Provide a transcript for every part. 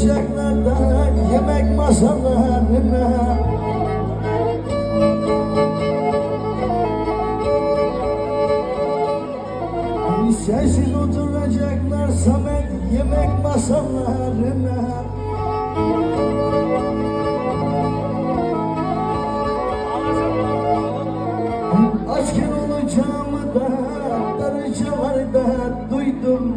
oturacaklar da yemek masalarına. Sensiz oturacaklar Samet yemek masalarına. Asker olacağımı da darıcalarda duydum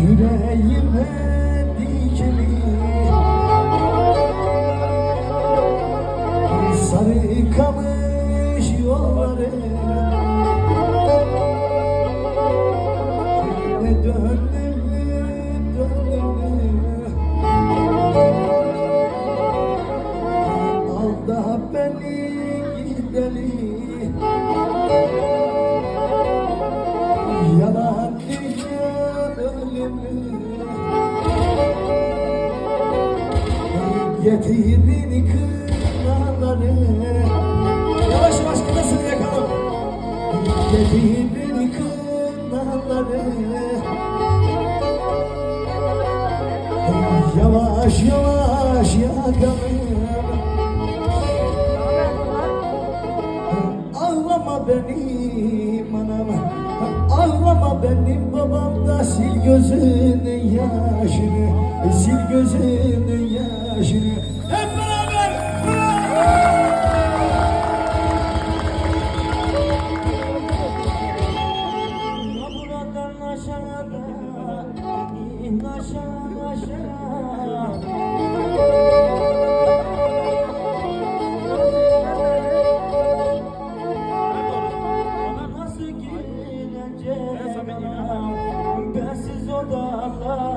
Yüreğime dikili Sarı kamış Ne döndüm döndüm Al da beni gidelim Getirin kınaları Yavaş yavaş kınasını yakalım. Getirin kınaları Yavaş yavaş yakalım. Ağlama benim anam Ağlama benim babam da sil gözünün yaşını Sil gözünün yaşını. Hep beraber! Ya buradan aşağıda Sadaka